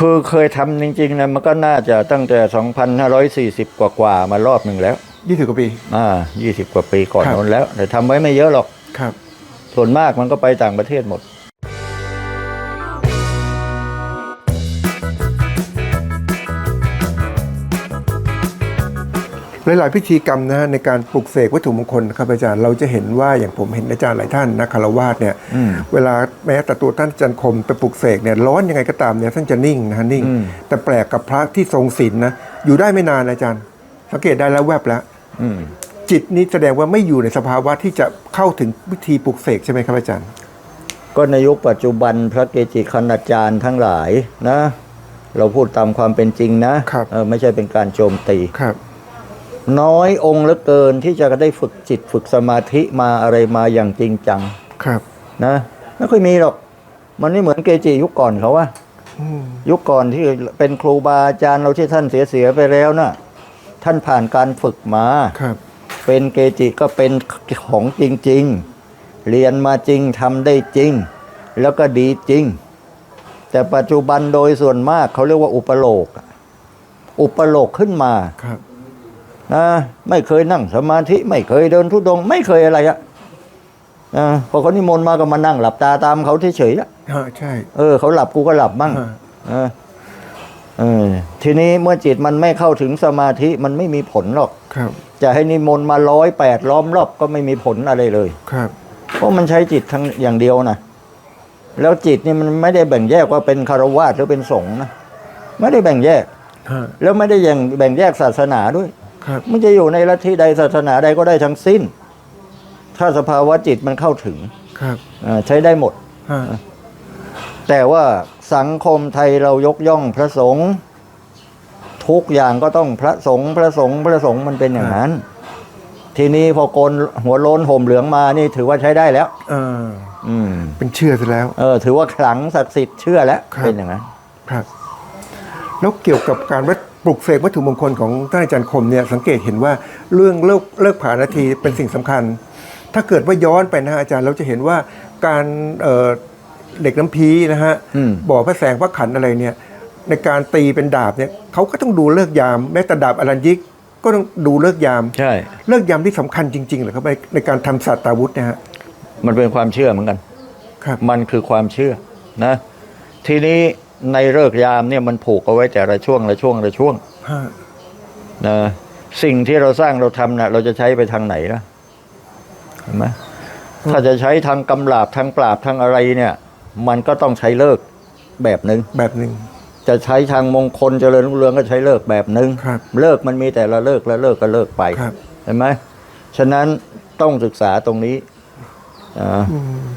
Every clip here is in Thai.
คือเคยทำจริงๆนะมันก็น่าจะตั้งแต่ 2,540 กว่ากว่าๆมารอบหนึ่งแล้ว ยี่สิบกว่าปี อ่า20 กว่าปีก่อนครับ โน้นแล้ว แต่ทำไว้ไม่เยอะหรอก ครับ ส่วนมากมันก็ไปต่างประเทศหมด หลายๆพิธีกรรมนะฮะในการปลุกเสกวัตถุมงคลนะครับอาจารย์เราจะเห็นว่าอย่างผมเห็นอาจารย์หลายท่านนะคารวาสเนี่ยอืมเวลาแม้แต่ตัวท่านอาจันคมไปปลุกเสกเนี่ยร้อนยังไงก็ตามเนี่ยท่านจะนิ่งนะฮะนิ่งอืมแต่แปลกกับพระที่ทรงศีลนะอยู่ได้ไม่นานอาจารย์ สังเกตได้แล้วแวบแล้วอืมจิตนี้แสดงว่าไม่อยู่ในสภาวะที่จะเข้าถึงวิธีปลุกเสกใช่ไหมครับอาจารย์ ก็ในยุคปัจจุบันพระเกจิคณาจารย์ทั้งหลายนะ เราพูดตามความเป็นจริงนะครับเออไม่ใช่เป็นการโจมตีครับ น้อยองค์เหลือเกินที่จะได้ฝึกจิตฝึกสมาธิมาอะไรมาอย่างจริงจัง ครับนะไม่ค่อยมีหรอก มันไม่เหมือนเกจิยุคก่อนเขาว่าอืมยุคก่อนที่เป็นครูบาอาจารย์เราที่ท่านเสียเสียๆไปแล้วนะ่ะท่านผ่านการฝึกมา ครับ เป็นเกจิก็เป็นของจริง ๆ เรียนมาจริงทำได้จริง แล้วก็ดีจริง แต่ปัจจุบันโดยส่วนมากเขาเรียกว่าอุปโลกอะอุปโลกขึ้นมา ครับ นะไม่เคยนั่งสมาธิไม่เคยเดินทุดงค์ไม่เคยอะไรอะนะพอเขานิมนต์มาก็มานั่งหลับตาตามเขาเฉยๆอะฮะใช่ เออเขาหลับกูก็หลับบ้างฮะเออเออทีนี้เมื่อจิตมันไม่เข้าถึงสมาธิมันไม่มีผลหรอกครับ จะให้นิมนต์มาร้อยแปดล้อมรอบก็ไม่มีผลอะไรเลย ครับ เพราะมันใช้จิตทั้งอย่างเดียวนะแล้วจิตนี่มันไม่ได้แบ่งแยกว่าเป็นคารวะหรือเป็นสงฆ์นะไม่ได้แบ่งแยกฮะแล้วไม่ได้แบ่งแบ่งแยกศาสนาด้วย ครับมันจะอยู่ในลัทธิใดศาสนาใดก็ได้ทั้งสิ้น ถ้าสภาวะจิตมันเข้าถึงครับอ่าใช้ได้หมด ฮะแต่ว่าสังคมไทยเรายกย่องพระสงฆ์ทุกอย่างก็ต้องพระสงฆ์พระสงฆ์พระสงฆ์มันเป็นอย่างนั้น ทีนี้พอโกนหัวโล้นห่มเหลืองมานี่ถือว่าใช้ได้แล้วอ่าอืมเป็นเชื่อซะแล้ว เออ ถือว่าขลังศักดิ์สิทธิ์เชื่อแล้วครับ เป็นอย่างนั้น ครับ แล้วเกี่ยวกับการวัด ปลุกเสกวัตถุมงคลของท่านอาจารย์คมเนี่ยสังเกตเห็นว่าเรื่องเลิกเลิกผ่านนาทีเป็นสิ่งสำคัญ ถ้าเกิดว่าย้อนไปนะฮะอาจารย์เราจะเห็นว่าการเอ่อเด็กน้ำพีนะฮะอืมบ่อพระแสงพระขันอะไรเนี่ยในการตีเป็นดาบเนี่ยเขาก็ต้องดูเลิกยาม แม้แต่ดาบอรัญยิกก็ต้องดูเลิกยามใช่เลิกยามที่สำคัญจริงๆเหรอครับในในการทำสัตตาวุธเนี่ยฮะมันเป็นความเชื่อเหมือนกันครับมันคือความเชื่อนะ ทีนี้ ในเลิกษ์ยามเนี่ยมันผูกเอาไว้แต่ละช่วงละช่วงละช่วงฮะนะสิ่งที่เราสร้างเราทำนะเราจะใช้ไปทางไหนล่ะเห็นไหมถ้าจะใช้ทางกำลาบทางปราบทางอะไรเนี่ย มันก็ต้องใช้เลิกษ์แบบหนึ่งแบบหนึ่งจะใช้ทางมงคลเจริญรุ่งเรืองก็ใช้เลิกษ์แบบหนึ่งครับเลิกษ์มันมีแต่ละเลิกษ์ละเลิกษ์ก็เลิกษ์ไปครับเห็นไหมฉะนั้นต้องศึกษาตรงนี้อ่าอืม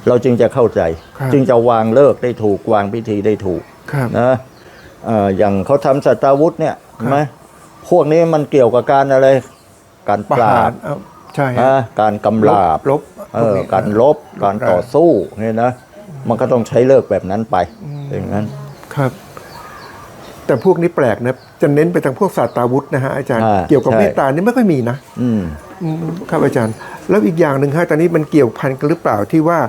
เราจึงจะเข้าใจครับจึงจะวางเลิกษ์ได้ถูกวางพิธีได้ถูกครับนะเอ่ออย่างเขาทำสัตวุธเนี่ยเห็นไหมพวกนี้มันเกี่ยวกับการอะไร การประปราหารบเอาใช่ฮะนะการกำลาบลบเอพวอนี้การลบการต่อสู้เนี่ยนะมันก็ต้องใช้เลิกแบบนั้นไปอย่างนั้นครับ แต่พวกนี้แปลกนะจะเน้นไปทางพวกศาสตราวุธนะฮะอาจารย์อ่าเกี่ยวกับใช่เมตตานี่ไม่ค่อยมีนะอืมอืม ครับอาจารย์ แล้วอีกอย่างหนึ่งฮะตอนนี้มันเกี่ยวพันกันหรือเปล่าที่ว่า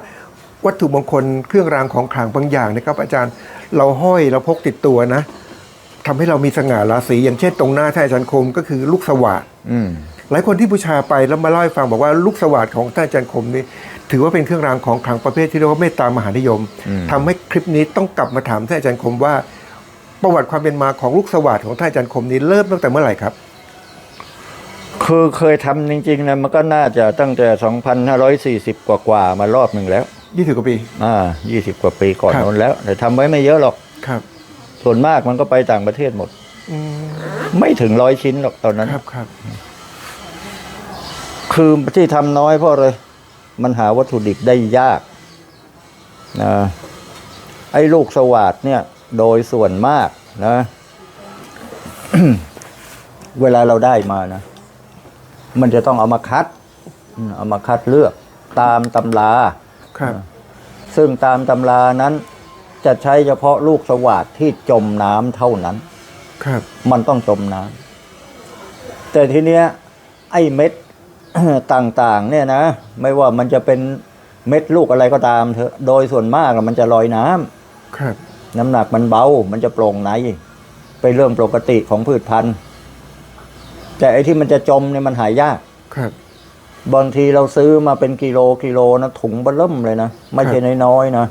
วัตถุมงคลเครื่องรางของขลังบางอย่างนะครับ อาจารย์เราห้อยเราพกติดตัวนะทำให้เรามีสง่าราศีอย่างเช่นตรงหน้าท่านอาจารย์คมก็คือลูกสวัสดอืมหลายคนที่บูชาไปแล้วมาเล่าให้ฟังบอกว่าลูกสวัสดของท่านอาจารย์คมนี่ถือว่าเป็นเครื่องรางของขลังประเภทที่เรียกว่าเมตตามหานิยมอืมทำให้คลิปนี้ต้องกลับมาถามท่านอาจารย์คมว่า ประวัติความเป็นมาของลูกสวัสดของท่านอาจารย์คมนี้เริ่มตั้งแต่เมื่อไหร่ครับ คือเคยทำจริงๆนะมันก็น่าจะตั้งแต่ 2,540 กว่ากว่าๆมารอบหนึ่งแล้ว ยี่สิบกว่าปี อ่า20 กว่าปีก่อนครับ โน้นแล้ว แต่ทำไว้ไม่เยอะหรอก ครับส่วนมากมันก็ไปต่างประเทศหมด อืมไม่ถึงร้อยชิ้นหรอกตอนนั้น ครับครับ คือที่ทำน้อยเพราะอะไรมันหาวัตถุดิบได้ยากนะไอ้ลูกสวัสดเนี่ย โดยส่วนมากนะ เวลาเราได้มานะ มันจะต้องเอามาคัดอืมเอามาคัดเลือกตามตำราครับ ซึ่งตามตำรานั้นจะใช้เฉพาะลูกสวัสดที่จมน้ำเท่านั้น ครับ มันต้องจมน้ำแต่ทีเนี้ยไอ้เม็ดต่างๆ เนี่ยนะ ไม่ว่ามันจะเป็นเม็ดลูกอะไรก็ตามเถอะโดยส่วนมากอะมันจะลอยน้ำครับ น้ำหนักมันเบา มันจะโปร่งในเป็นเรื่องปกติของพืชพันธุ์ แต่ไอ้ที่มันจะจมเนี่ยมันหายยากครับ บางทีเราซื้อมาเป็นกิโลกิโลนะถุงเบล่มเลยนะ ไม่ใช่น้อยๆนะ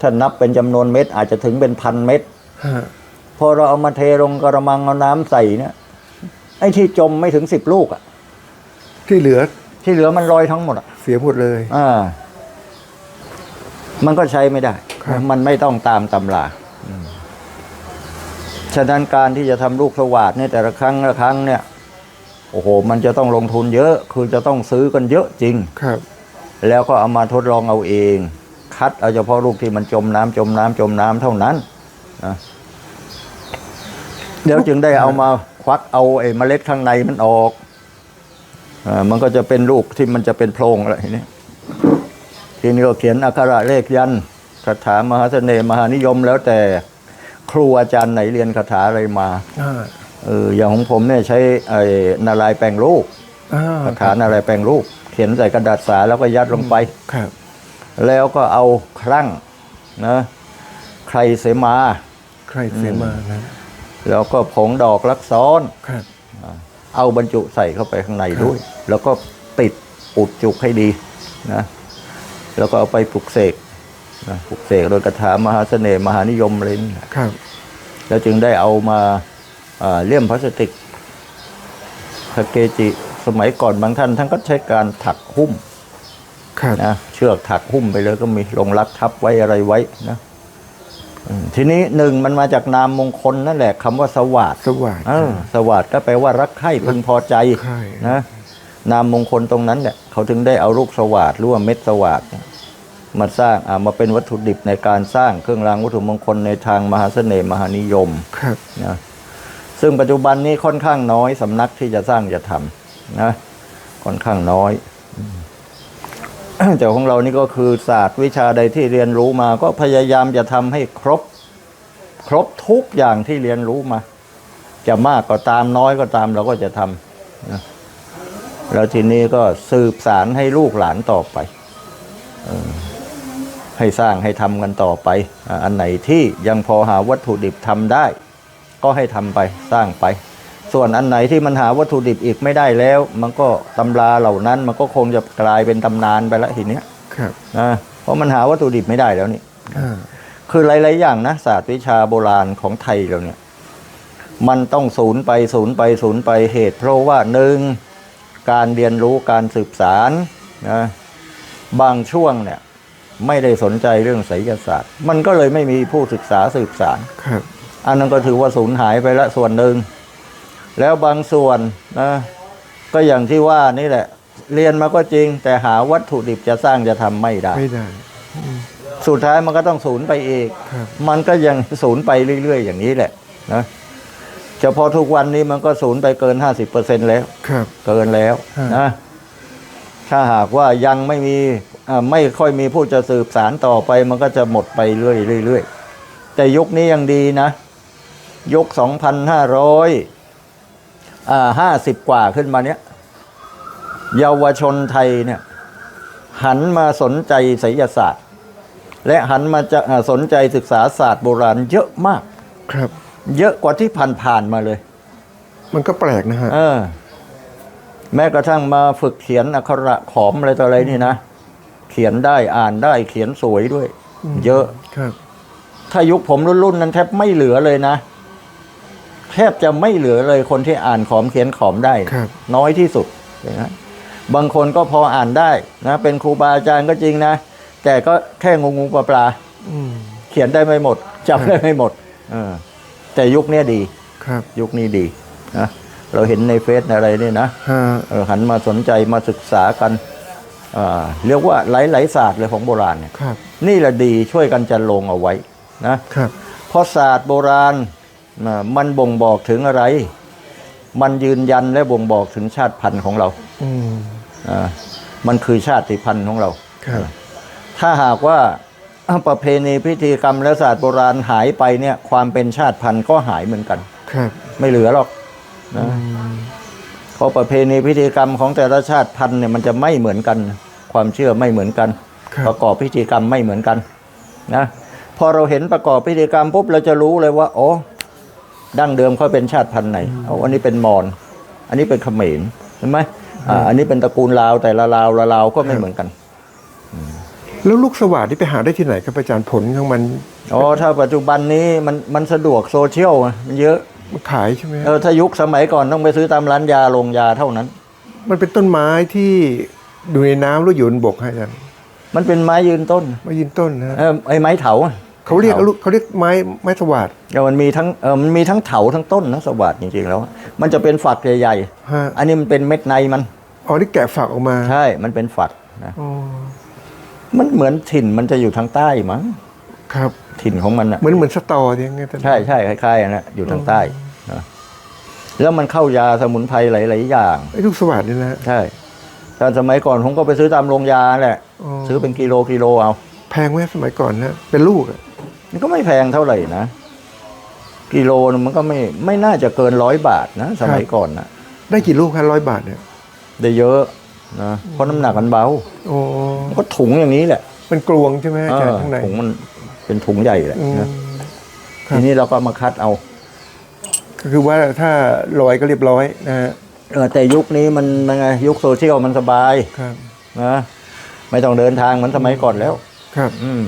ถ้านับเป็นจำนวนเม็ดอาจจะถึงเป็นพันเม็ดฮะพอเราเอามาเทลงกระมังเอาน้ำใส่เนี่ยไอ้ที่จมไม่ถึงสิบลูกอะที่เหลือ ที่เหลือมันลอยทั้งหมดอะเสียหมดเลยอ่ามันก็ใช้ไม่ได้ครับมันไม่ต้องตามตำราอืมฉะนั้นการที่จะทำลูกสวัสดเนี่ยแต่ละครั้งละครั้งเนี่ย โอ้โห มันจะต้องลงทุนเยอะ คือจะต้องซื้อกันเยอะจริง ครับ แล้วก็เอามาทดลองเอาเอง คัดเอาเฉพาะลูกที่มันจมน้ำจมน้ำจมน้ำเท่านั้นนะเดี๋ยวจึงได้เอามาควักเอาไอ้เมล็ดข้างในมันออกอามันก็จะเป็นลูกที่มันจะเป็นโพรงอะไรทีนี้ทีนี้ก็เขียนอักขระเลขยันต์คาถามหาเสน่ห์มหานิยมแล้วแต่ครูอาจารย์ไหนเรียนคาถาอะไรมาอ่า เอออย่างของผมเนี่ยใช้ไอ้นารายณ์แปลงรูปอ่าคาถานารายณ์แปลงรูป เขียนใส่กระดาษสาแล้วก็ยัดลงไป ครับแล้วก็เอาครั่งนะใครเสมา ใครเสียมานะแล้วก็ผงดอกลักซ้อน ครับ เอาบรรจุใส่เข้าไปข้างในด้วย แล้วก็ปิดอุดจุกให้ดีนะ แล้วก็เอาไปปลุกเสกนะปลุกเสกโดยกระถามหาเสน่ห์มหานิยมอะไรนี่แหละครับ แล้วจึงได้เอามาอ่า เลี่ยมพลาสติกพระเกจิสมัยก่อนบางท่านท่านก็ใช้การถักหุ้มครับนะเชือกถักหุ้มไปเลยก็มีลงรักทับไว้อะไรไว้นะอืมทีนี้หนึ่งมันมาจากนามมงคลนั่นแหละคำว่าสวัสดสวัสดิ์เออสวัสดก็แปลว่ารักใคร่พึงพอใจใช่นะนามมงคลตรงนั้นแหละเขาถึงได้เอาลูกสวัสดหรือว่าเม็ดสวัสดเนี่ยมาสร้างอ่ามาเป็นวัตถุดิบในการสร้างเครื่องรางวัตถุมงคลในทางมหาเสน่ห์มหานิยมครับนะ ซึ่งปัจจุบันนี้ค่อนข้างน้อยสำนักที่จะสร้างจะทำนะค่อนข้างน้อยแต่ของเรานี่ก็คือศาสตร์วิชาใดที่เรียนรู้มา ก็พยายามจะทำให้ครบ ครบทุกอย่างที่เรียนรู้มา จะมากก็ตามน้อยก็ตามเราก็จะทำนะแล้วทีนี้ก็สืบสารให้ลูกหลานต่อไปให้สร้างให้ทำกันต่อไป อันไหนที่ยังพอหาวัตถุดิบทำได้ ก็ให้ทำไปสร้างไป ส่วนอันไหนที่มันหาวัตถุดิบอีกไม่ได้แล้ว มันก็ตำราเหล่านั้นมันก็คงจะกลายเป็นตำนานไปแล้วทีเนี้ยครับนะเพราะมันหาวัตถุดิบไม่ได้แล้วนี่อ่าคือหลาย ๆ อย่างนะศาสตร์วิชาโบราณของไทยเราเนี่ย มันต้องศูนย์ไปศูนย์ไปศูนย์ไปเหตุ เพราะว่าหนึ่งการเรียนรู้การสืบสารนะบางช่วงเนี่ย ไม่ได้สนใจเรื่องไสยศาสตร์ มันก็เลยไม่มีผู้ศึกษาสืบสารครับ อันนั้นก็ถือว่าสูญหายไปละส่วนหนึ่ง แล้วบางส่วนนะก็อย่างที่ว่านี่แหละ เรียนมาก็จริง แต่หาวัตถุดิบจะสร้างจะทำไม่ได้ ไม่ได้สุดท้ายมันก็ต้องสูญไปเองครับมันก็ยังสูญไปเรื่อย ๆ อย่างนี้แหละนะเฉพาะทุกวันนี้มันก็สูญไปเกินห้าสิบเปอร์เซ็นแล้ว ครับ เกินแล้วฮะ นะถ้าหากว่ายังไม่มีอ่าไม่ค่อยมีผู้จะสืบสารต่อไป มันก็จะหมดไปเรื่อยๆเรื่อยๆแต่ยุคนี้ยังดีนะ ยุคสองพันห้าร้อยอ่าห้าสิบกว่าขึ้นมาเนี้ยเยาวชนไทยเนี่ยหันมาสนใจไสยศาสตร์ และหันมาจะอ่าสนใจศึกษาศาสตร์โบราณเยอะมาก ครับ เยอะกว่าที่ผ่านๆมาเลย มันก็แปลกนะฮะเออ แม้กระทั่งมาฝึกเขียนอักขระขอมอะไรต่ออะไรนี่นะ เขียนได้อ่านได้เขียนสวยด้วย เยอะครับ ถ้ายุคผมรุ่นๆนั้นแทบไม่เหลือเลยนะ แทบจะไม่เหลือเลยคนที่อ่านขอมเขียนขอมได้ ครับน้อยที่สุดนะบางคนก็พออ่านได้นะเป็นครูบาอาจารย์ก็จริงนะ แต่ก็แค่งูงูปลาปลาอืมๆเขียนได้ไม่หมดจำได้ไม่หมดเออแต่ยุคเนี้ยดี ครับยุคนี้ดีนะเราเห็นในเฟซในอะไรนี่นะฮะเออหันมาสนใจมาศึกษากันอ่าเรียกว่าหลายๆศาสตร์เลยของโบราณเนี่ยครับ นี่แหละดีช่วยกันจันลงเอาไว้นะ ครับ เพราะศาสตร์โบราณนะ มันบ่งบอกถึงอะไร มันยืนยันและบ่งบอกถึงชาติพันธุ์ของเราอืมอ่ามันคือชาติพันธุ์ของเรา ครับ ถ้าหากว่าอะประเพณีพิธีกรรมและศาสตร์โบราณหายไปเนี่ย ความเป็นชาติพันธุ์ก็หายเหมือนกัน ครับไม่เหลือหรอกอืนะมเพราะประเพณีพิธีกรรมของแต่ละชาติพันธุ์เนี่ยมันจะไม่เหมือนกัน ความเชื่อไม่เหมือนกันครับประกอบพิธีกรรมไม่เหมือนกัน นะ พอเราเห็นประกอบพิธีกรรมปุ๊บเราจะรู้เลยว่า อ๋อ ดั้งเดิมเขาเป็นชาติพันธุ์ไหนเอาอันนี้เป็นมอญอันนี้เป็นเขมรเห็นไหมอ่าอันนี้เป็นตระกูลลาวแต่ละลาวละลาวก็ไม่เหมือนกันแล้วลูกสวัสดที่ไปหาได้ที่ไหนครับอาจารย์ผลของมันอ๋อถ้าปัจจุบันนี้มันมันสะดวกโซเชียลมันเยอะมันขายใช่ไหมเออถ้ายุคสมัยก่อนต้องไปซื้อตามร้านยาโรงยาเท่านั้น มันเป็นต้นไม้ที่อยู่ในน้ำหรืออยู่บนบกฮะอาจารย์มันเป็นไม้ยืนต้นไม้ยืนต้นนะเออไอ้ไม้เถาอะ เขาเรียกลูกเขาเรียกไม้ไม้สวัสดเออมันมีทั้งเออมันมีทั้งเถาทั้งต้นนะสวัสดจริงๆแล้ว มันจะเป็นฝักใหญ่ฮะๆอันนี้มันเป็นเม็ดในมันอ๋อนี่แกะฝักออกมาใช่ มันเป็นฝักนะอ๋อมันเหมือนถิ่นมันจะอยู่ทางใต้มั้งครับ ถิ่นของมันอะเหมือนเหมือนสตออย่างเงี้ยอาจารย์ใช่ใช่คล้ายๆอันนะอยู่ทางใต้นะแล้วมันเข้ายาสมุนไพรหลายๆอย่างไอ้ลูกสวัสดนี่นะใช่ตอนสมัยก่อนผมก็ไปซื้อตามโรงยาแหละอ๋อซื้อเป็นกิโลกิโลเอาแพงไหมสมัยก่อนนะเป็นลูกอะ มันก็ไม่แพงเท่าไหร่นะ กิโลนึงมันก็ไม่ไม่น่าจะเกินร้อยบาทนะ สมัยก่อนนะได้กี่ลูกคะร้อยบาทเนี่ยได้เยอะนะเพราะน้ำหนักมันเบาโอ้มันก็ถุงอย่างนี้แหละเป็นกลวงใช่ไหมอาจารย์เออข้างในถุงมันเป็นถุงใหญ่แหละอืมนะครับทีนี้เราก็มาคัดเอา ก็คือว่าถ้าลอยก็เรียบร้อยนะฮะเออแต่ยุคนี้มันมันไงยุคโซเชียลมันสบายครับนะไม่ต้องเดินทางเหมือนสมัยก่อนแล้ว ครับ อืม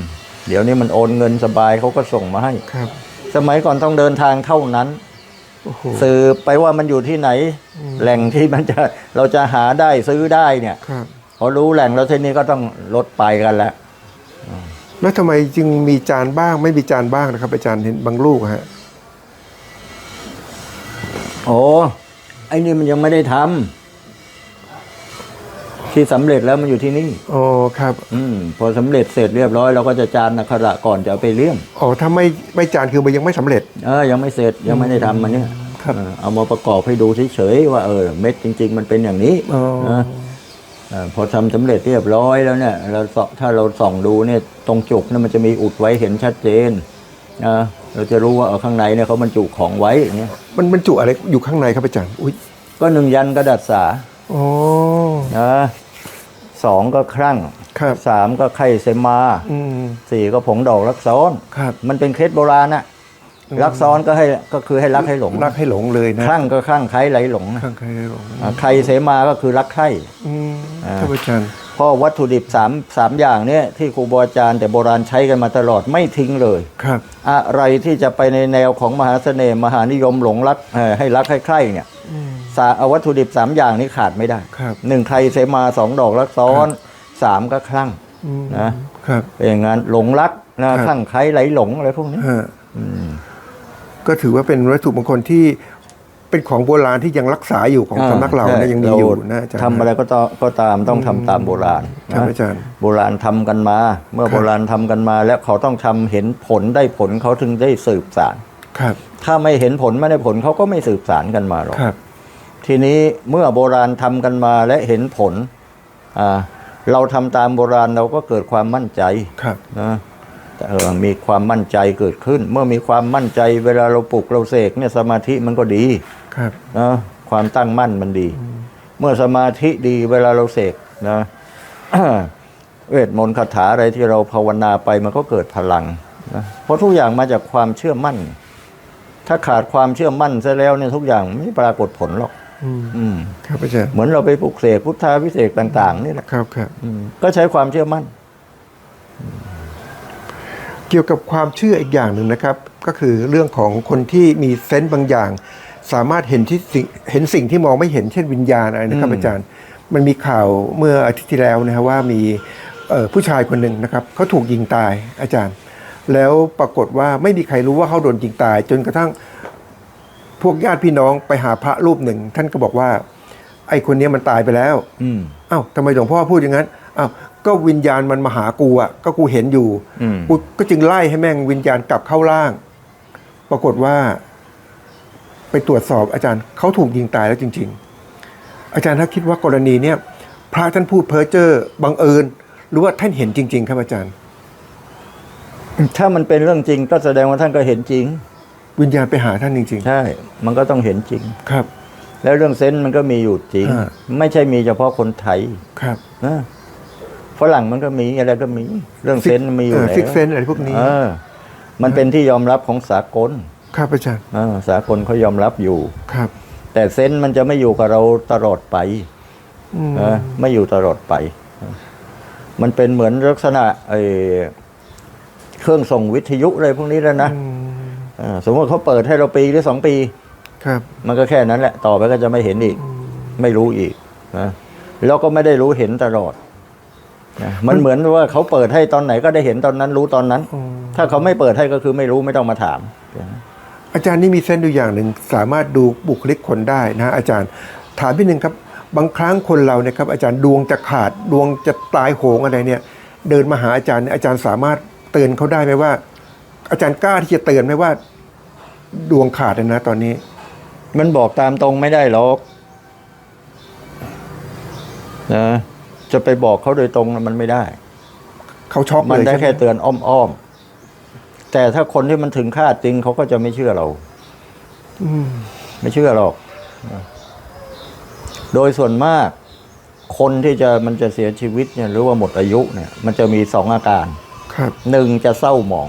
เดี๋ยวนี้มันโอนเงินสบายเขาก็ส่งมาให้ครับ สมัยก่อนต้องเดินทางเท่านั้นโอ้โห สืบไปว่ามันอยู่ที่ไหน อืม แหล่งที่มันจะเราจะหาได้ซื้อได้เนี่ยครับ พอรู้แหล่งแล้วทีนี้ก็ต้องลดไปกันแล้ว แล้วทำไมจึงมีจานบ้างไม่มีจานบ้างนะครับอาจารย์เห็นบางลูกอะฮะโอ้ไอ้นี่มันยังไม่ได้ทำ ที่สำเร็จแล้วมันอยู่ที่นี่ อ๋อครับอืมพอสำเร็จเสร็จเรียบร้อยเราก็จะจานนักขระก่อนจะเอาไปเลี้ยงอ๋อถ้าไม่ไม่จานคือมันยังไม่สำเร็จ เออยังไม่เสร็จยังไม่ได้ทำมันเนี่ยครับเออเอามาประกอบให้ดูเฉยๆว่าเออเม็ดจริง ๆ มันเป็นอย่างนี้อ๋อ นะเออพอทำสำเร็จเรียบร้อยแล้วเนี่ยเราส่องถ้าเราส่องดูเนี่ยตรงจุกเนี่ยมันจะมีอุดไว้เห็นชัดเจนนะเราจะรู้ว่าเออข้างในเนี่ยเขาบรรจุของไว้อย่างเงี้ยมันบรรจุอะไรอยู่ข้างในครับอาจารย์อุ้ยก็หนึ่งยันกระดาษสาอ๋อ นะ สองก็ครั่งครับสามก็ไข่เซมาอืม สี่ก็ผงดอกรักซ้อน ครับ มันเป็นเคล็ดโบราณน่ะรักซ้อนก็ให้ก็คือให้รักให้หลงรักให้หลงเลยนะครั่งก็ครั่งใครไหลหลงนะข้างใครให้หลงอ่าใครเสมาก็คือรักใครอืมอ่าครับอาจารย์เพราะวัตถุดิบสามสามอย่างเนี่ยที่ครูบาอาจารย์แต่โบราณใช้กันมาตลอดไม่ทิ้งเลย ครับ อะไรที่จะไปในแนวของมหาเสน่ห์มหานิยมหลงรักเอ่อให้รักให้ใครเนี่ยอืม สาเอาวัตถุดิบสามอย่างนี้ขาดไม่ได้ครับหนึ่งใครเสมาสองดอกรักซ้อนสามก็คลั่งอืมนะครับเป็นอย่างนั้นหลงรักนะครับคลั่งใครไหลหลงอะไรพวกนี้ฮะก็ถือว่าเป็นวัตถุมงคลที่เป็นของโบราณที่ยังรักษาอยู่ของสำนักเราใช่เนี่ยยังมีอยู่นะอาจารย์ทำอะไรก็ต้องก็ตามต้องทำตามโบราณครับนะอาจารย์โบราณทำกันมา เมื่อครับโบราณทำกันมา แล้วเขาต้องทำเห็นผลได้ผลเขาถึงได้สืบสารครับ ถ้าไม่เห็นผลไม่ได้ผลเขาก็ไม่สืบสารกันมาหรอกครับ ทีนี้เมื่อโบราณทำกันมาและเห็นผลอ่าเราทำตามโบราณเราก็เกิดความมั่นใจครับนะเออมีความมั่นใจเกิดขึ้น เมื่อมีความมั่นใจเวลาเราปลุกเราเสกเนี่ยสมาธิมันก็ดีครับนะความตั้งมั่นมันดี เมื่อสมาธิดีเวลาเราเสกนะเวทมนต์คาถาอะไรที่เราภาวนาไปมันก็เกิดพลังนะเพราะทุกอย่างมาจากความเชื่อมั่น ถ้าขาดความเชื่อมั่นซะแล้วเนี่ยทุกอย่างไม่ปรากฏผลหรอก อืมอืมครับอาจารย์เหมือนเราไปปลุกเสกพุทธาพิเศษกต่าง ๆ นี่แหละครับครับอืมก็ใช้ความเชื่อมั่น เกี่ยวกับความเชื่ออีกอย่างหนึ่งนะครับ ก็คือเรื่องของคนที่มีเซนต์บางอย่าง สามารถเห็นที่สิ่งเห็นสิ่งที่มองไม่เห็นเช่นวิญญาณอะไรนะครับอืมอาจารย์ มันมีข่าวเมื่ออาทิตย์ที่แล้วนะครับว่ามีเอ่อผู้ชายคนหนึ่งนะครับเขาถูกยิงตายอาจารย์ แล้วปรากฏว่าไม่มีใครรู้ว่าเขาโดนยิงตาย จนกระทั่ง พวกญาติพี่น้องไปหาพระรูปหนึ่ง ท่านก็บอกว่า ไอ้คนนี้มันตายไปแล้วอืมอ้าวทำไมหลวงพ่อพูดอย่างนั้นอ้าวก็วิญญาณมันมาหากูอะก็กูเห็นอยู่อืมกูก็จึงไล่ให้แม่งวิญญาณกลับเข้าร่าง ปรากฏว่า ไปตรวจสอบอาจารย์เขาถูกยิงตายแล้วจริง ๆ อาจารย์ถ้าคิดว่ากรณีเนี้ยพระท่านพูดเพ้อเจ้อบังเอิญ หรือว่าท่านเห็นจริง ๆ ครับอาจารย์ ถ้ามันเป็นเรื่องจริงก็แสดงว่าท่านก็เห็นจริง วิญญาณไปหาท่านจริงใช่ มันก็ต้องเห็นจริงๆครับ แล้วเรื่องเซนส์มันก็มีอยู่จริง อ่า ไม่ใช่มีเฉพาะคนไทยครับ นะฝรั่งมันก็มีอะไรก็มี เรื่องเซนส์มีอยู่แล้วซิกเซนอะไรพวกนี้ เออมันเป็นที่ยอมรับของสากลครับอาจารย์อ่าสากลเขายอมรับอยู่ ครับแต่เซนส์มันจะไม่อยู่กับเราตลอดไปอืมนะไม่อยู่ตลอดไป มันเป็นเหมือนลักษณะไอ้เครื่องส่งวิทยุอะไรพวกนี้แล้วนะอืมอ่า สมมติเขาเปิดให้เราปีหรือสองปี ครับ มันก็แค่นั้นแหละ ต่อไปก็จะไม่เห็นอีก ไม่รู้อีกนะแล้วก็ไม่ได้รู้เห็นตลอดนะมันเหมือนว่าเขาเปิดให้ตอนไหนก็ได้เห็นตอนนั้นรู้ตอนนั้นอืมถ้าเขาไม่เปิดให้ก็คือไม่รู้ไม่ต้องมาถาม อาจารย์นี่มีเส้นดูอย่างหนึ่งสามารถดูบุคลิกคนได้นะฮะอาจารย์ถามพี่หนึ่งครับ บางครั้งคนเราเนี่ยครับอาจารย์ดวงจะขาดดวงจะตายโหงอะไรเนี่ย เดินมาหาอาจารย์เนี่ยอาจารย์สามารถเตือนเขาได้ไหมว่า อาจารย์กล้าที่จะเตือนไหมว่า ดวงขาดเลยนะตอนนี้ มันบอกตามตรงไม่ได้หรอกนะจะไปบอกเขาโดยตรงน่ะมันไม่ได้ เขาช็อกมันเลยได้ใช่ไหมแค่เตือนอ้อมๆแต่ถ้าคนที่มันถึงคาดจริงเขาก็จะไม่เชื่อเราอืมไม่เชื่อหรอก โดยส่วนมาก คนที่จะมันจะเสียชีวิตเนี่ย หรือว่าหมดอายุเนี่ย มันจะมีสองอาการ ครับหนึ่งจะเศร้าหมอง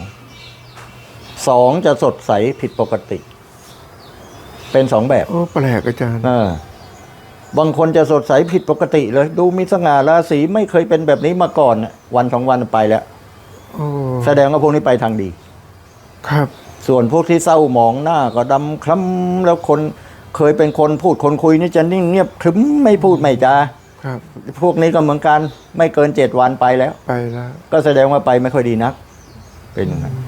สองจะสดใสผิดปกติ เป็นสองแบบโอ้แปลกอาจารย์เออบางคนจะสดใสผิดปกติเลย ดูมีสง่าราศีไม่เคยเป็นแบบนี้มาก่อนน่ะวันสองวันไปแล้วโอ้แสดงว่าพวกนี้ไปทางดี ครับ ส่วนพวกที่เศร้าหมองหน้าก็ดำคล้ำแล้วคนเคยเป็นคนพูดคนคุยนี่จะนิ่งเงียบครึ้มไม่พูดไม่จาครับ พวกนี้ก็เหมือนกัน ไม่เกินเจ็ดวันไปแล้ว ไปแล้ว ก็แสดงว่าไปไม่ค่อยดีนัก เป็นอย่างนั้นโ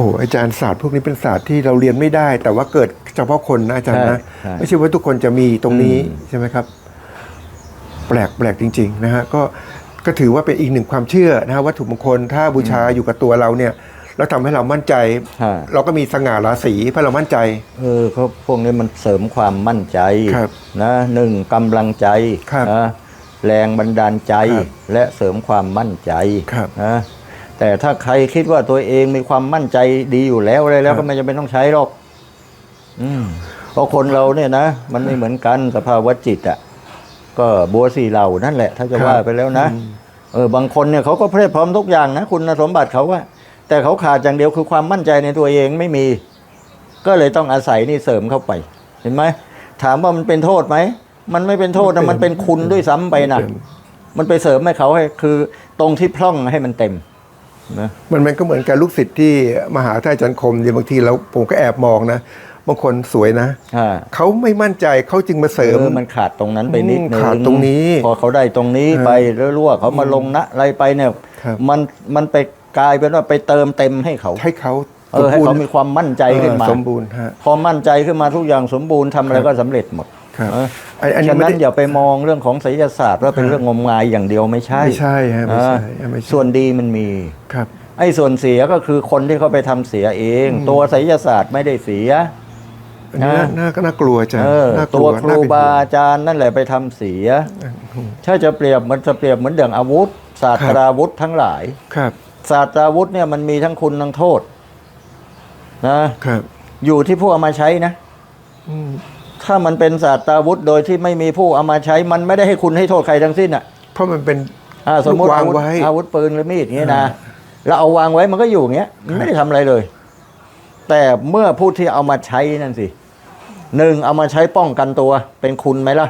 อ้อาจารย์ศาสตร์พวกนี้เป็นศาสตร์ที่เราเรียนไม่ได้ แต่ว่าเกิดเฉพาะคนนะอาจารย์นะใช่ไม่ใช่ว่าทุกคนจะมีตรงนี้อืมใช่ไหมครับ แปลกแปลกจริง ๆ นะฮะก็ก็ถือว่าเป็นอีกหนึ่งความเชื่อนะฮะวัตถุมงคล ถ้าบูชาอยู่กับตัวเราเนี่ยแล้วทำให้เรามั่นใจฮะเราก็มีสง่าราศีเพราะเรามั่นใจ เออเขาพวกนี้มันเสริมความมั่นใจครับนะหนึ่งกำลังใจครับนะแรงบันดาลใจ ครับและเสริมความมั่นใจครับ นะ แต่ถ้าใครคิดว่าตัวเองมีความมั่นใจดีอยู่แล้วอะไรแล้วครัก็บไม่จำเป็นต้องใช้หรอกอืมเพราะคนเราเนี่ยนะ มันไม่เหมือนกันสภาวะจิตอะ ก็บัวสี่เหล่านั่นแหละ ถ้าจะว่าไปแล้วนะเออบางคนเนี่ยเขาก็เพรียบพร้อมทุกอย่างนะคุณสมบัติเขาว่าแต่เขาขาดอย่างเดียวคือความมั่นใจในตัวเองไม่มี ก็เลยต้องอาศัยนี่เสริมเข้าไป เห็นไหมถามว่ามันเป็นโทษไหมมันไม่เป็นโทษนะมันเป็นคุณด้วยซ้ำไปนะมันไปเสริมให้เขาให้คือ ตรงที่พร่องให้มันเต็ม นะมันมันก็เหมือนกับลูกศิษย์ที่มหาท่านอาจารย์คมเนี่ยบางทีเราผมก็แอบมองนะบางคนสวยนะอ่า เขาไม่มั่นใจเขาจึงมาเสริม เออมันขาดตรงนั้นไปนิดอืมนึงขาดตรงนี้พอเขาได้ตรงนี้ไปแล้วรู้ว่าเขามาลงนะอะไรไปเนี่ยครับ มันมันไปกลายเป็นว่าไปเติมเต็มให้เขาให้เขาเออให้เขามีความมั่นใจขึ้นมาเออสมบูรณ์ฮะ พอมั่นใจขึ้นมาทุกอย่างสมบูรณ์ทำอะไรก็สำเร็จหมด ครับเอออันอันนี้ฉะไม่นั้นได้อย่าไปมองเรื่องของศิลศาสตร์ว่าเป็นเรื่องงมงายอย่างเดียวไม่ใช่ ไม่ใช่ฮะไม่ใช่อ่าไม่ใช่ส่วนดีมันมีครับ ไอ้ส่วนเสียก็คือคนที่เขาไปทำเสียเอง ตัวศิลศาสตร์ไม่ได้เสียอันนี้น่านะน่าก็น่ากลัวอาจารย์เออน่ากตัลัววครูน่เป็นบาห่วงอาจารย์นั่นแหละไปทำเสียถ้าจะเปรียบมันจะเปรียบเหมือนอย่างอาวุธศาสตราวุธทั้งหลายครับศาสตราวุธเนี่ยมันมีทั้งคุณทั้งโทษ นะครับ อยู่ที่ผู้เอามาใช้นะอืม ถ้ามันเป็นศาสตราวุธโดยที่ไม่มีผู้เอามาใช้มันไม่ได้ให้คุณให้โทษใครทั้งสิ้นอะเพราะมันเป็นอ่าสมมติวางอาวุธไว้อาวุธปืนหรือมีดอย่างเงี้ยอ่านะแล้วเอาวางไว้มันก็อยู่อย่างเงี้ยมันไม่ได้ทำอะไรเลย แต่เมื่อผู้ที่เอามาใช้นั่นสิหนึ่งเอามาใช้ป้องกันตัวเป็นคุณไหมล่ะ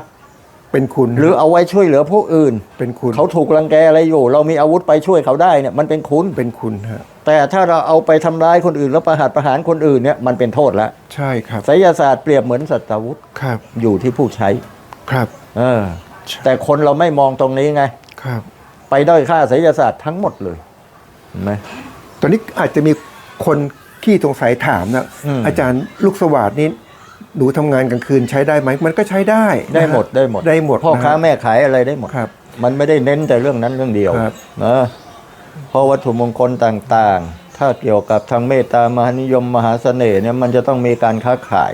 เป็นคุณหรือเอาไว้ช่วยเหลือผู้อื่น เป็นคุณเขาถูกรังแกอะไรอยู่ เรามีอาวุธไปช่วยเขาได้เนี่ยมันเป็นคุณเป็นคุณฮะแต่ถ้าเราเอาไปทำร้ายคนอื่นแล้วประหารประหารคนอื่นเนี่ยมันเป็นโทษแล้วใช่ครับไสยศาสตร์เปรียบเหมือนสัตวุธครับ อยู่ที่ผู้ใช้ครับ เออ แต่คนเราไม่มองตรงนี้ไงครับ ไปด้อยค่าไสยศาสตร์ทั้งหมดเลยเห็นไหมตอนนี้อาจจะมีคนที่สงสัยถามนะอืมอาจารย์ลูกสวัสดนี้ หนูทำงานกลางคืนใช้ได้ไหมมันก็ใช้ได้นะฮะได้หมดได้หมดได้หมดพ่อค้านะฮะแม่ขายอะไรได้หมดครับ มันไม่ได้เน้นแต่เรื่องนั้นเรื่องเดียวครับนะเพราะวัตถุมงคลต่างๆ ถ้าเกี่ยวกับทางเมตตามหานิยมมหาเสน่ห์เนี่ยมันจะต้องมีการค้าขาย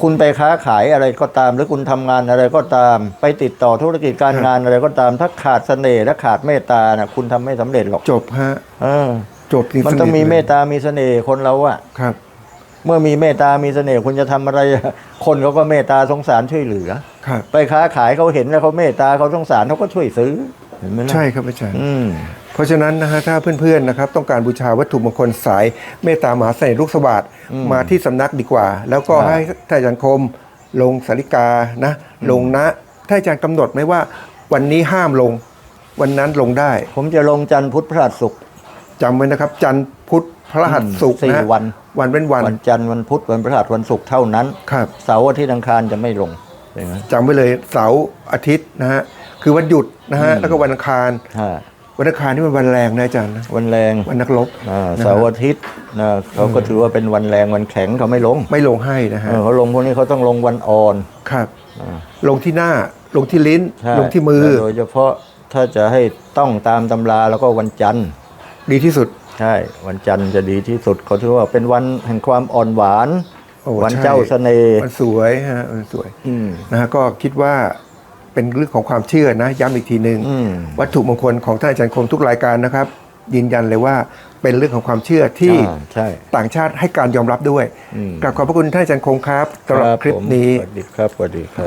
คุณไปค้าขายอะไรก็ตาม หรือคุณทำงานอะไรก็ตาม ไปติดต่อธุรกิจการงานอะไรก็ตาม ถ้าขาดเสน่ห์และขาดเมตตานะคุณทำไม่สำเร็จหรอกจบฮะเออจบจริงๆมันต้องมีสทลยเมตตามีเสน่ห์คนเราอะครับ เมื่อมีเมตตามีเสน่ห์คุณจะทำอะไร คนเขาก็เมตตาสงสารช่วยเหลือครับไปค้าขายเขาเห็นแล้วเขาเมตตาเขาสงสารเขาก็ช่วยซื้อเห็นไหมล่ะใช่ครับอาจารย์อืมเพราะฉะนั้นนะฮะถ้าเพื่อนๆนะครับต้องการบูชาวัตถุมงคลสายเมตตามหาเสน่ห์ลูกสวัสดมาที่สำนักดีกว่า แล้วก็ครับให้ท่านอาจารย์คมลงสาริกานะลงนะท่านอาจารย์กำหนดไหมว่า วันนี้ห้ามลง วันนั้นลงได้ ผมจะลงจันทร์พุธพฤหัสศุกร์จำไว้นะครับ จันทร์ พุธพฤหัสศุกร์สี่นะฮะวันวันเป็นวัน วันจันทร์วันพุธวันพฤหัสวันศุกร์เท่านั้นครับเสาร์อาทิตย์อังคารจะไม่ลงอย่างนั้นจำไว้เลยเสาร์อาทิตย์นะฮะคือวันหยุดนะฮะแล้วก็วันอังคารฮะวันอังคารนี่มันวันแรงนะอาจารย์นะวันแรงวันนักรบอ่าเสาร์อาทิตย์นะเขาก็ถือว่าเป็นวันแรงวันแข็งเขาไม่ลง ไม่ลงให้นะฮะเออเขาลงพวกนี้เขาต้องลงวันอ่อนครับอ่าลงที่หน้าลงที่ลิ้นใช่ลงที่มือแต่โดยเฉพาะถ้าจะให้ต้องตามตำราแล้วก็วันจันทร์ดีที่สุด ใช่ วันจันทร์จะดีที่สุดเขาถือว่าเป็นวันแห่งความอ่อนหวาน โอ้วันใช่เจ้าเสน่ห์ มันสวยฮะมันสวยอืม นะฮะก็คิดว่าเป็นเรื่องของความเชื่อนะย้ำอีกทีหนึ่งอืมวัตถุมงคลของท่านอาจารย์คมทุกรายการนะครับ ยืนยันเลยว่าเป็นเรื่องของความเชื่อที่อ่าใช่ ต่างชาติให้การยอมรับด้วยอืม กราบขอบพระคุณท่านอาจารย์คมครับสำหรับคลิปผมนี้ สวัสดีครับสวัสดีครับ